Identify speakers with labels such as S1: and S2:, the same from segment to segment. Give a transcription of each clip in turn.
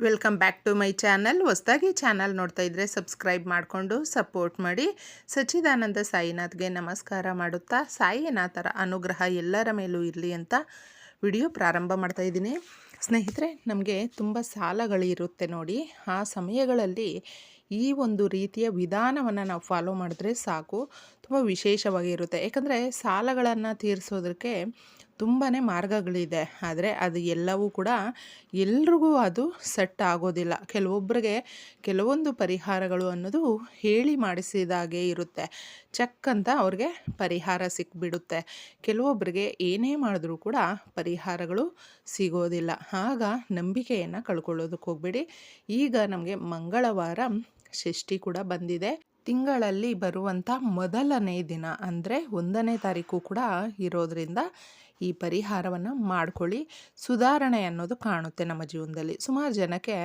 S1: Welcome back to my channel ಹೊಸದಾಗಿ channel ನೋಡ್ತಾ ಇದ್ದರೆ ಸಬ್ಸ್ಕ್ರೈಬ್ ಮಾಡಿಕೊಂಡು ಸಪೋರ್ಟ್ ಮಾಡಿ. ಸಚ್ಚಿದಾನಂದ ಸಾಯಿನಾಥ್ಗೆ ನಮಸ್ಕಾರ ಮಾಡುತ್ತಾ, ಸಾಯಿನಾಥರ ಅನುಗ್ರಹ ಎಲ್ಲರ ಮೇಲೂ ಇರಲಿ ಅಂತ ವಿಡಿಯೋ ಪ್ರಾರಂಭ ಮಾಡ್ತಾ ಇದ್ದೀನಿ. ಸ್ನೇಹಿತರೆ, ನಮಗೆ ತುಂಬ ಸಾಲಗಳಿರುತ್ತೆ ನೋಡಿ. ಆ ಸಮಯಗಳಲ್ಲಿ ಈ ಒಂದು ರೀತಿಯ ವಿಧಾನವನ್ನು ನಾವು ಫಾಲೋ ಮಾಡಿದ್ರೆ ಸಾಕು. ತುಂಬ ವಿಶೇಷವಾಗಿರುತ್ತೆ ಯಾಕಂದರೆ ಸಾಲಗಳನ್ನು ತೀರಿಸೋದಕ್ಕೆ ತುಂಬಾ ಮಾರ್ಗಗಳಿದೆ. ಆದರೆ ಅದು ಎಲ್ಲವೂ ಕೂಡ ಎಲ್ರಿಗೂ ಅದು ಸೆಟ್ ಆಗೋದಿಲ್ಲ. ಕೆಲವೊಬ್ಬರಿಗೆ ಕೆಲವೊಂದು ಪರಿಹಾರಗಳು ಅನ್ನೋದು ಹೇಳಿ ಮಾಡಿಸಿದಾಗೆ ಇರುತ್ತೆ. ಚೆಕ್ ಅಂತ ಅವ್ರಿಗೆ ಪರಿಹಾರ ಸಿಕ್ಬಿಡುತ್ತೆ. ಕೆಲವೊಬ್ಬರಿಗೆ ಏನೇ ಮಾಡಿದ್ರೂ ಕೂಡ ಪರಿಹಾರಗಳು ಸಿಗೋದಿಲ್ಲ. ಆಗ ನಂಬಿಕೆಯನ್ನು ಕಳ್ಕೊಳ್ಳೋದಕ್ಕೆ ಹೋಗ್ಬೇಡಿ. ಈಗ ನಮಗೆ ಮಂಗಳವಾರ ಷಷ್ಠಿ ಕೂಡ ಬಂದಿದೆ. ತಿಂಗಳಲ್ಲಿ ಬರುವಂಥ ಮೊದಲನೇ ದಿನ ಅಂದರೆ ಒಂದನೇ ತಾರೀಕು ಕೂಡ ಇರೋದರಿಂದ ಈ ಪರಿಹಾರವನ್ನು ಮಾಡ್ಕೊಳ್ಳಿ. ಸುಧಾರಣೆ ಅನ್ನೋದು ಕಾಣುತ್ತೆ ನಮ್ಮ ಜೀವನದಲ್ಲಿ. ಸುಮಾರು ಜನಕ್ಕೆ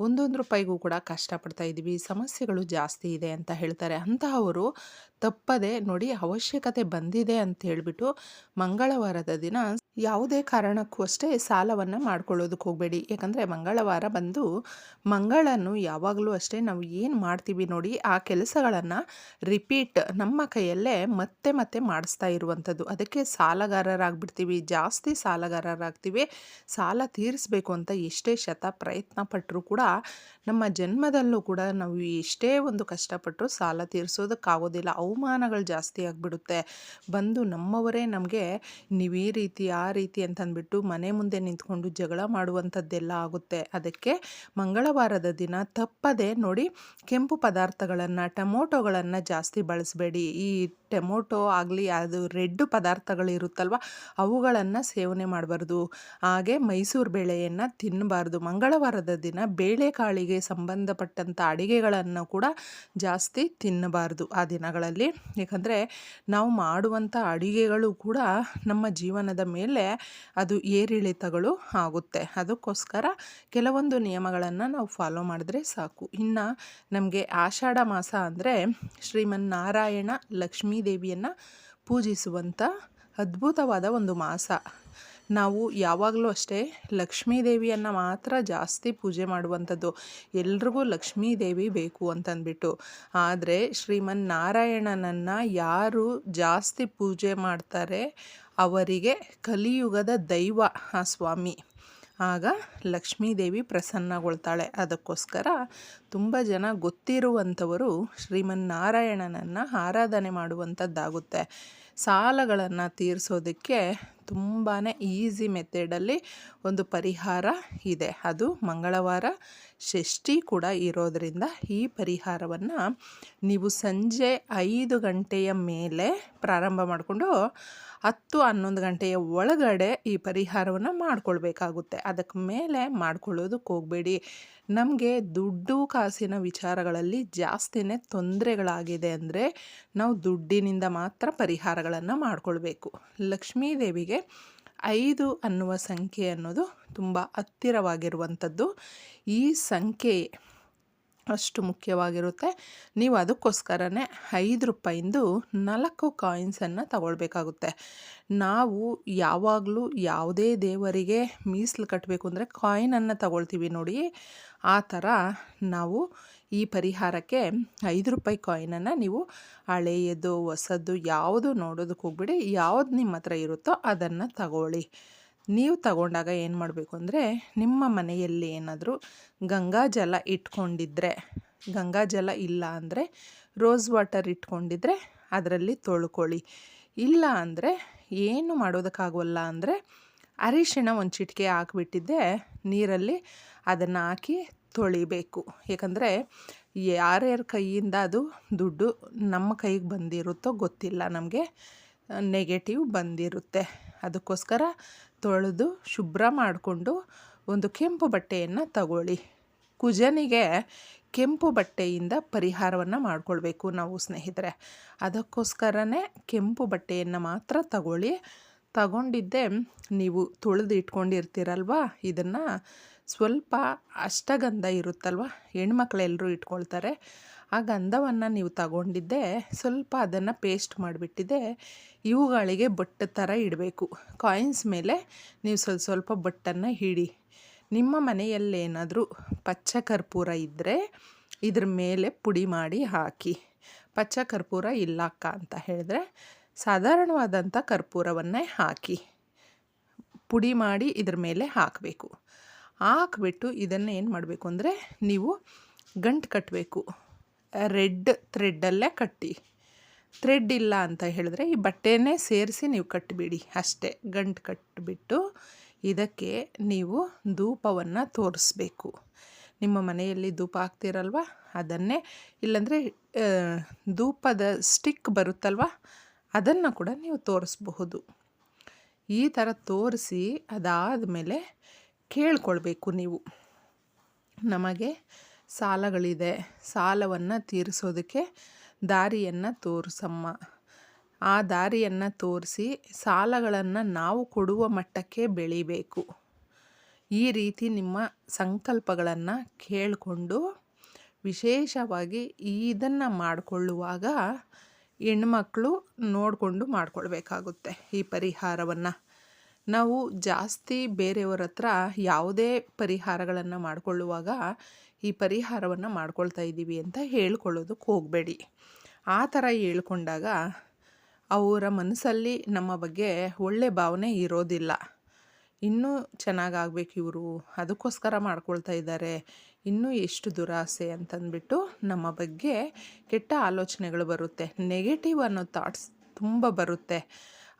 S1: ಒಂದೊಂದು ರೂಪಾಯಿಗೂ ಕೂಡ ಕಷ್ಟಪಡ್ತಾ ಇದ್ದೀವಿ, ಸಮಸ್ಯೆಗಳು ಜಾಸ್ತಿ ಇದೆ ಅಂತ ಹೇಳ್ತಾರೆ. ಅಂತಹವರು ತಪ್ಪದೆ ನೋಡಿ ಅವಶ್ಯಕತೆ ಬಂದಿದೆ ಅಂತ ಹೇಳಿಬಿಟ್ಟು ಮಂಗಳವಾರದ ದಿನ ಯಾವುದೇ ಕಾರಣಕ್ಕೂ ಅಷ್ಟೇ ಸಾಲವನ್ನು ಮಾಡ್ಕೊಳ್ಳೋದಕ್ಕೆ ಹೋಗಬೇಡಿ. ಯಾಕಂದರೆ ಮಂಗಳವಾರ ಬಂದು ಮಂಗಳನ್ನು ಯಾವಾಗಲೂ ಅಷ್ಟೇ ನಾವು ಏನು ಮಾಡ್ತೀವಿ ನೋಡಿ ಆ ಕೆಲಸಗಳನ್ನು ರಿಪೀಟ್ ನಮ್ಮ ಕೈಯಲ್ಲೇ ಮತ್ತೆ ಮತ್ತೆ ಮಾಡಿಸ್ತಾ ಇರುವಂಥದ್ದು. ಅದಕ್ಕೆ ಸಾಲಗಾರರಾಗ್ಬಿಡ್ತೀವಿ ಜಾಸ್ತಿ ಸಾಲಗಾರರಾಗ್ತೀವಿ, ಸಾಲ ತೀರಿಸಬೇಕು ಅಂತ ಎಷ್ಟೇ ಶತ ಪ್ರಯತ್ನ ಪಟ್ಟರೂ ಕೂಡ ನಮ್ಮ ಜನ್ಮದಲ್ಲೂ ಕೂಡ ನಾವು ಎಷ್ಟೇ ಒಂದು ಕಷ್ಟಪಟ್ಟರು ಸಾಲ ತೀರಿಸೋದಕ್ಕಾಗೋದಿಲ್ಲ. ಅವಮಾನಗಳು ಜಾಸ್ತಿ ಆಗಿಬಿಡುತ್ತೆ. ಬಂದು ನಮ್ಮವರೇ ನಮಗೆ ನೀವು ಈ ರೀತಿ, ಆ ರೀತಿ ಅಂತಂದ್ಬಿಟ್ಟು ಮನೆ ಮುಂದೆ ನಿಂತ್ಕೊಂಡು ಜಗಳ ಮಾಡುವಂಥದ್ದೆಲ್ಲ ಆಗುತ್ತೆ. ಅದಕ್ಕೆ ಮಂಗಳವಾರದ ದಿನ ತಪ್ಪದೆ ನೋಡಿ ಕೆಂಪು ಪದಾರ್ಥಗಳನ್ನು, ಟೊಮೊಟೊಗಳನ್ನು ಜಾಸ್ತಿ ಬಳಸಬೇಡಿ. ಈ ಟೊಮೊಟೊ ಆಗಲಿ, ಅದು ರೆಡ್ ಪದಾರ್ಥಗಳಿರುತ್ತಲ್ವ ಅವುಗಳನ್ನು ಸೇವನೆ ಮಾಡಬಾರ್ದು. ಹಾಗೆ ಮೈಸೂರು ಬೇಳೆಯನ್ನು ತಿನ್ನಬಾರ್ದು ಮಂಗಳವಾರದ ದಿನ ಬೇಳೆಕಾಳಿಗೆ ಸಂಬಂಧಪಟ್ಟಂಥ ಅಡಿಗೆಗಳನ್ನು ಕೂಡ ಜಾಸ್ತಿ ತಿನ್ನಬಾರ್ದು ಆ ದಿನಗಳಲ್ಲಿ. ಯಾಕಂದರೆ ನಾವು ಮಾಡುವಂಥ ಅಡಿಗೆಗಳು ಕೂಡ ನಮ್ಮ ಜೀವನದ ಮೇಲೆ ಅದು ಏರಿಳಿತಗಳು ಆಗುತ್ತೆ. ಅದಕ್ಕೋಸ್ಕರ ಕೆಲವೊಂದು ನಿಯಮಗಳನ್ನು ನಾವು ಫಾಲೋ ಮಾಡಿದ್ರೆ ಸಾಕು. ಇನ್ನು ನಮಗೆ ಆಷಾಢ ಮಾಸ ಅಂದರೆ ಶ್ರೀಮನ್ನಾರಾಯಣ ಲಕ್ಷ್ಮೀ ದೇವಿಯನ್ನು ಪೂಜಿಸುವಂಥ ಅದ್ಭುತವಾದ ಒಂದು ಮಾಸ. ನಾವು ಯಾವಾಗಲೂ ಅಷ್ಟೇ ಲಕ್ಷ್ಮೀ ದೇವಿಯನ್ನು ಮಾತ್ರ ಜಾಸ್ತಿ ಪೂಜೆ ಮಾಡುವಂಥದ್ದು ಎಲ್ರಿಗೂ ಲಕ್ಷ್ಮೀ ದೇವಿ ಬೇಕು ಅಂತಂದ್ಬಿಟ್ಟು. ಆದರೆ ಶ್ರೀಮನ್ ನಾರಾಯಣನನ್ನು ಯಾರು ಜಾಸ್ತಿ ಪೂಜೆ ಮಾಡ್ತಾರೆ ಅವರಿಗೆ ಕಲಿಯುಗದ ದೈವ ಆ ಸ್ವಾಮಿ. ಆಗ ಲಕ್ಷ್ಮೀದೇವಿ ಪ್ರಸನ್ನಗೊಳ್ತಾಳೆ. ಅದಕ್ಕೋಸ್ಕರ ತುಂಬ ಜನ ಗೊತ್ತಿರುವಂಥವರು ಶ್ರೀಮನ್ನಾರಾಯಣನನ್ನು ಆರಾಧನೆ ಮಾಡುವಂಥದ್ದಾಗುತ್ತೆ. ಸಾಲಗಳನ್ನು ತೀರಿಸೋದಕ್ಕೆ ತುಂಬಾ ಈಸಿ ಮೆಥಡಲ್ಲಿ ಒಂದು ಪರಿಹಾರ ಇದೆ. ಅದು ಮಂಗಳವಾರ ಷಷ್ಠಿ ಕೂಡ ಇರೋದರಿಂದ ಈ ಪರಿಹಾರವನ್ನು ನೀವು ಸಂಜೆ ಐದು ಗಂಟೆಯ ಮೇಲೆ ಪ್ರಾರಂಭ ಮಾಡಿಕೊಂಡು ಹತ್ತು ಹನ್ನೊಂದು ಗಂಟೆಯ ಒಳಗಡೆ ಈ ಪರಿಹಾರವನ್ನು ಮಾಡ್ಕೊಳ್ಬೇಕಾಗುತ್ತೆ. ಅದಕ್ಕೆ ಮೇಲೆ ಮಾಡ್ಕೊಳ್ಳೋದಕ್ಕೆ ಹೋಗಬೇಡಿ. ನಮಗೆ ದುಡ್ಡು ಕಾಸಿನ ವಿಚಾರಗಳಲ್ಲಿ ಜಾಸ್ತಿನೇ ತೊಂದರೆಗಳಾಗಿದೆ ಅಂದರೆ ನಾವು ದುಡ್ಡಿನಿಂದ ಮಾತ್ರ ಪರಿಹಾರಗಳನ್ನು ಮಾಡಿಕೊಳ್ಬೇಕು. ಲಕ್ಷ್ಮೀ ದೇವಿಗೆ ಐದು ಅನ್ನುವ ಸಂಖ್ಯೆ ಅನ್ನೋದು ತುಂಬ ಹತ್ತಿರವಾಗಿರುವಂಥದ್ದು. ಈ ಸಂಖ್ಯೆ ಅಷ್ಟು ಮುಖ್ಯವಾಗಿರುತ್ತೆ. ನೀವು ಅದಕ್ಕೋಸ್ಕರನೇ ಐದು ರೂಪಾಯಿಂದು ನಾಲ್ಕು ಕಾಯಿನ್ಸನ್ನು ತಗೊಳ್ಬೇಕಾಗುತ್ತೆ. ನಾವು ಯಾವಾಗಲೂ ಯಾವುದೇ ದೇವರಿಗೆ ಮೀಸಲು ಕಟ್ಟಬೇಕು ಅಂದರೆ ಕಾಯಿನನ್ನು ತಗೊಳ್ತೀವಿ ನೋಡಿ. ಆ ಥರ ನಾವು ಈ ಪರಿಹಾರಕ್ಕೆ ಐದು ರೂಪಾಯಿ ಕಾಯಿನನ್ನು ನೀವು ಹಳೆಯದು, ಹೊಸದು ಯಾವುದು ನೋಡೋದಕ್ಕೆ ಹೋಗ್ಬಿಡಿ. ಯಾವ್ದು ನಿಮ್ಮ ಹತ್ರ ಇರುತ್ತೋ ಅದನ್ನು ತಗೊಳ್ಳಿ. ನೀವು ತಗೊಂಡಾಗ ಏನು ಮಾಡಬೇಕು ಅಂದರೆ, ನಿಮ್ಮ ಮನೆಯಲ್ಲಿ ಏನಾದರೂ ಗಂಗಾ ಜಲ ಇಟ್ಕೊಂಡಿದ್ರೆ, ಗಂಗಾ ಜಲ ಇಲ್ಲ ಅಂದರೆ ರೋಸ್ ವಾಟರ್ ಇಟ್ಕೊಂಡಿದ್ರೆ ಅದರಲ್ಲಿ ತೊಳ್ಕೊಳ್ಳಿ. ಇಲ್ಲ ಅಂದರೆ ಏನು ಮಾಡೋದಕ್ಕಾಗೋಲ್ಲ ಅಂದರೆ ಅರಿಶಿಣ ಒಂದು ಚಿಟಿಕೆ ಹಾಕ್ಬಿಟ್ಟಿದ್ದೆ, ನೀರಲ್ಲಿ ಅದನ್ನು ಹಾಕಿ ತೊಳಿಬೇಕು. ಏಕೆಂದರೆ ಯಾರ್ಯಾರ ಕೈಯಿಂದ ಅದು ದುಡ್ಡು ನಮ್ಮ ಕೈಗೆ ಬಂದಿರುತ್ತೋ ಗೊತ್ತಿಲ್ಲ ನಮಗೆ ನೆಗೆಟಿವ್ ಬಂದಿರುತ್ತೆ. ಅದಕ್ಕೋಸ್ಕರ ತೊಳೆದು ಶುಭ್ರ ಮಾಡಿಕೊಂಡು ಒಂದು ಕೆಂಪು ಬಟ್ಟೆಯನ್ನು ತಗೊಳ್ಳಿ. ಕುಜನಿಗೆ ಕೆಂಪು ಬಟ್ಟೆಯಿಂದ ಪರಿಹಾರವನ್ನು ಮಾಡಿಕೊಳ್ಬೇಕು ನಾವು ಸ್ನೇಹಿತರೆ. ಅದಕ್ಕೋಸ್ಕರನೇ ಕೆಂಪು ಬಟ್ಟೆಯನ್ನು ಮಾತ್ರ ತಗೊಳ್ಳಿ. ತಗೊಂಡಿದ್ದೆ ನೀವು ತೊಳೆದು ಇಟ್ಕೊಂಡಿರ್ತೀರಲ್ವ? ಇದನ್ನು ಸ್ವಲ್ಪ ಅಷ್ಟಗಂಧ ಇರುತ್ತಲ್ವ? ಹೆಣ್ಮಕ್ಳೆಲ್ಲರೂ ಇಟ್ಕೊಳ್ತಾರೆ. ಆ ಗಂಧವನ್ನು ನೀವು ತಗೊಂಡಿದ್ದೆ, ಸ್ವಲ್ಪ ಅದನ್ನು ಪೇಸ್ಟ್ ಮಾಡಿಬಿಟ್ಟಿದ್ದೆ. ಇವುಗಳಿಗೆ ಬಟ್ಟ ಥರ ಇಡಬೇಕು. ಕಾಯಿನ್ಸ್ ಮೇಲೆ ನೀವು ಸ್ವಲ್ಪ ಸ್ವಲ್ಪ ಬಟ್ಟನ್ನು ಹಿಡಿ. ನಿಮ್ಮ ಮನೆಯಲ್ಲೇನಾದರೂ ಪಚ್ಚ ಕರ್ಪೂರ ಇದ್ದರೆ ಇದ್ರ ಮೇಲೆ ಪುಡಿ ಮಾಡಿ ಹಾಕಿ. ಪಚ್ಚ ಕರ್ಪೂರ ಇಲ್ಲಕ್ಕ ಅಂತ ಹೇಳಿದ್ರೆ ಸಾಧಾರಣವಾದಂಥ ಕರ್ಪೂರವನ್ನೇ ಹಾಕಿ. ಪುಡಿ ಮಾಡಿ ಇದ್ರ ಮೇಲೆ ಹಾಕಬೇಕು. ಹಾಕ್ಬಿಟ್ಟು ಇದನ್ನು ಏನು ಮಾಡಬೇಕು ಅಂದರೆ ನೀವು ಗಂಟು ಕಟ್ಟಬೇಕು ರೆಡ್ ಥ್ರೆಡ್ಡಲ್ಲೇ ಕಟ್ಟಿ. ಥ್ರೆಡ್ ಇಲ್ಲ ಅಂತ ಹೇಳಿದ್ರೆ ಈ ಬಟ್ಟೆನೇ ಸೇರಿಸಿ ನೀವು ಕಟ್ಟಿಬಿಡಿ ಅಷ್ಟೇ. ಗಂಟು ಕಟ್ಟಿಬಿಟ್ಟು ಇದಕ್ಕೆ ನೀವು ಧೂಪವನ್ನು ತೋರಿಸ್ಬೇಕು. ನಿಮ್ಮ ಮನೆಯಲ್ಲಿ ಧೂಪ ಹಾಕ್ತಿರಲ್ವ? ಅದನ್ನೇ. ಇಲ್ಲಾಂದರೆ ಧೂಪದ ಸ್ಟಿಕ್ ಬರುತ್ತಲ್ವ? ಅದನ್ನು ಕೂಡ ನೀವು ತೋರಿಸ್ಬಹುದು. ಈ ಥರ ತೋರಿಸಿ ಅದಾದಮೇಲೆ ಕೇಳ್ಕೊಳ್ಬೇಕು ನೀವು. ನಮಗೆ ಸಾಲಗಳಿದೆ. ಸಾಲವನ್ನು ತೀರಿಸೋದಕ್ಕೆ ದಾರಿಯನ್ನು ತೋರಿಸಮ್ಮ. ಆ ದಾರಿಯನ್ನು ತೋರಿಸಿ ಸಾಲಗಳನ್ನು ನಾವು ಕೊಡುವ ಮಟ್ಟಕ್ಕೆ ಬೆಳಿಬೇಕು. ಈ ರೀತಿ ನಿಮ್ಮ ಸಂಕಲ್ಪಗಳನ್ನು ಕೇಳಿಕೊಂಡು ವಿಶೇಷವಾಗಿ ಇದನ್ನು ಮಾಡಿಕೊಳ್ಳುವಾಗ ಹೆಣ್ಮಕ್ಳು ನೋಡಿಕೊಂಡು ಮಾಡಿಕೊಳ್ಬೇಕಾಗುತ್ತೆ ಈ ಪರಿಹಾರವನ್ನು. ನಾವು ಜಾಸ್ತಿ ಬೇರೆಯವರ ಹತ್ರ ಯಾವುದೇ ಪರಿಹಾರಗಳನ್ನು ಮಾಡಿಕೊಳ್ಳುವಾಗ ಈ ಪರಿಹಾರವನ್ನು ಮಾಡ್ಕೊಳ್ತಾ ಇದ್ದೀವಿ ಅಂತ ಹೇಳ್ಕೊಳ್ಳೋದಕ್ಕೆ ಹೋಗಬೇಡಿ. ಆ ಥರ ಹೇಳ್ಕೊಂಡಾಗ ಅವರ ಮನಸ್ಸಲ್ಲಿ ನಮ್ಮ ಬಗ್ಗೆ ಒಳ್ಳೆ ಭಾವನೆ ಇರೋದಿಲ್ಲ. ಇನ್ನೂ ಚೆನ್ನಾಗಾಗಬೇಕು ಇವರು, ಅದಕ್ಕೋಸ್ಕರ ಮಾಡ್ಕೊಳ್ತಾ ಇದ್ದಾರೆ, ಇನ್ನೂ ಎಷ್ಟು ದುರಾಸೆ ಅಂತಂದ್ಬಿಟ್ಟು ನಮ್ಮ ಬಗ್ಗೆ ಕೆಟ್ಟ ಆಲೋಚನೆಗಳು ಬರುತ್ತೆ. ನೆಗೆಟಿವ್ ಅನ್ನೋ ಥಾಟ್ಸ್ ತುಂಬ ಬರುತ್ತೆ.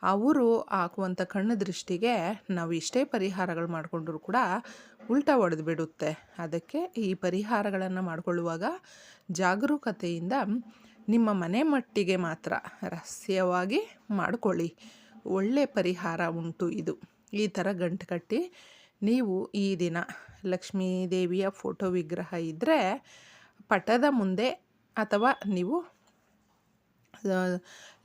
S1: ಅವರು ಹಾಕುವಂಥ ಕಣ್ಣು ದೃಷ್ಟಿಗೆ ನಾವು ಇಷ್ಟೇ ಪರಿಹಾರಗಳು ಮಾಡಿಕೊಂಡ್ರು ಕೂಡ ಉಲ್ಟಾ ಒಡೆದು ಬಿಡುತ್ತೆ. ಅದಕ್ಕೆ ಈ ಪರಿಹಾರಗಳನ್ನು ಮಾಡಿಕೊಳ್ಳುವಾಗ ಜಾಗರೂಕತೆಯಿಂದ ನಿಮ್ಮ ಮನೆ ಮಟ್ಟಿಗೆ ಮಾತ್ರ ರಹಸ್ಯವಾಗಿ ಮಾಡಿಕೊಳ್ಳಿ. ಒಳ್ಳೆಯ ಪರಿಹಾರ ಉಂಟು ಇದು. ಈ ಥರ ಗಂಟು ಕಟ್ಟಿ ನೀವು ಈ ದಿನ ಲಕ್ಷ್ಮೀ ದೇವಿಯ ಫೋಟೋ ವಿಗ್ರಹ ಇದ್ದರೆ ಪಟದ ಮುಂದೆ ಅಥವಾ ನೀವು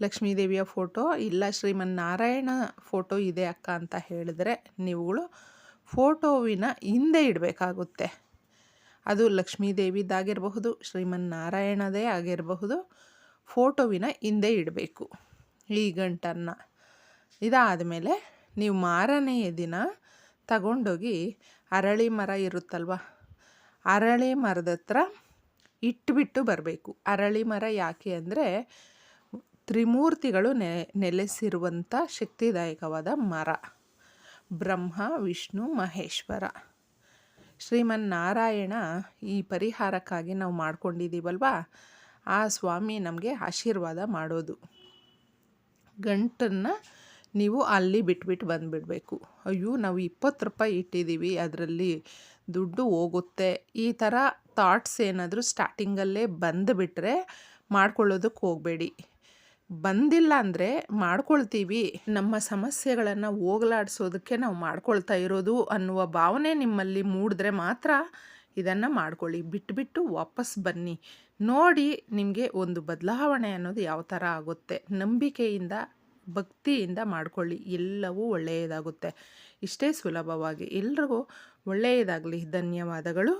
S1: ಲಕ್ಷ್ಮೀ ದೇವಿಯ ಫೋಟೋ. ಇಲ್ಲ, ಶ್ರೀಮನ್ನಾರಾಯಣ ಫೋಟೋ ಇದೆ ಅಕ್ಕ ಅಂತ ಹೇಳಿದ್ರೆ ನೀವುಗಳು ಫೋಟೋವಿನ ಹಿಂದೆ ಇಡಬೇಕಾಗುತ್ತೆ. ಅದು ಲಕ್ಷ್ಮೀ ದೇವಿದಾಗಿರಬಹುದು ಶ್ರೀಮನ್ನಾರಾಯಣದೇ ಆಗಿರಬಹುದು, ಫೋಟೋವಿನ ಹಿಂದೆ ಇಡಬೇಕು. ಈ ಗಂಟನ್ನು ಇದಾದ ಮೇಲೆ ನೀವು ಮಾರನೆಯ ದಿನ ತಗೊಂಡೋಗಿ ಅರಳಿ ಮರ ಇರುತ್ತಲ್ವ, ಅರಳಿ ಮರದ ಹತ್ರ ಇಟ್ಟುಬಿಟ್ಟು ಬರಬೇಕು. ಅರಳಿ ಮರ ಯಾಕೆ ಅಂದರೆ ತ್ರಿಮೂರ್ತಿಗಳು ನೆ, ನೆಲೆಸಿರುವಂಥ ಶಕ್ತಿದಾಯಕವಾದ ಮರ. ಬ್ರಹ್ಮ, ವಿಷ್ಣು, ಮಹೇಶ್ವರ. ಶ್ರೀಮನ್ನಾರಾಯಣ ಈ ಪರಿಹಾರಕ್ಕಾಗಿ ನಾವು ಮಾಡ್ಕೊಂಡಿದ್ದೀವಲ್ವಾ? ಆ ಸ್ವಾಮಿ ನಮಗೆ ಆಶೀರ್ವಾದ ಮಾಡೋದು. ಗಂಟನ್ನು ನೀವು ಅಲ್ಲಿ ಬಿಟ್ಬಿಟ್ಟು ಬಂದುಬಿಡಬೇಕು. ಅಯ್ಯೋ, ನಾವು ಇಪ್ಪತ್ತು ರೂಪಾಯಿ ಇಟ್ಟಿದ್ದೀವಿ, ಅದರಲ್ಲಿ ದುಡ್ಡು ಹೋಗುತ್ತೆ. ಈ ಥರ ಥಾಟ್ಸ್ ಏನಾದರೂ ಸ್ಟಾರ್ಟಿಂಗಲ್ಲೇ ಬಂದುಬಿಟ್ರೆ ಮಾಡ್ಕೊಳ್ಳೋದಕ್ಕೆ ಹೋಗಬೇಡಿ. ಬಂದಿಲ್ಲ ಅಂದರೆ ಮಾಡ್ಕೊಳ್ತೀವಿ. ನಮ್ಮ ಸಮಸ್ಯೆಗಳನ್ನು ಹೋಗಲಾಡಿಸೋದಕ್ಕೆ ನಾವು ಮಾಡ್ಕೊಳ್ತಾ ಇರೋದು ಅನ್ನುವ ಭಾವನೆ ನಿಮ್ಮಲ್ಲಿ ಮೂಡಿದ್ರೆ ಮಾತ್ರ ಇದನ್ನು ಮಾಡ್ಕೊಳ್ಳಿ. ಬಿಟ್ಟುಬಿಟ್ಟು ವಾಪಸ್ ಬನ್ನಿ. ನೋಡಿ ನಿಮಗೆ ಒಂದು ಬದಲಾವಣೆ ಅನ್ನೋದು ಯಾವ ಥರ ಆಗುತ್ತೆ. ನಂಬಿಕೆಯಿಂದ, ಭಕ್ತಿಯಿಂದ ಮಾಡ್ಕೊಳ್ಳಿ. ಎಲ್ಲವೂ ಒಳ್ಳೆಯದಾಗುತ್ತೆ. ಇಷ್ಟೇ ಸುಲಭವಾಗಿ. ಎಲ್ರಿಗೂ ಒಳ್ಳೆಯದಾಗಲಿ. ಧನ್ಯವಾದಗಳು.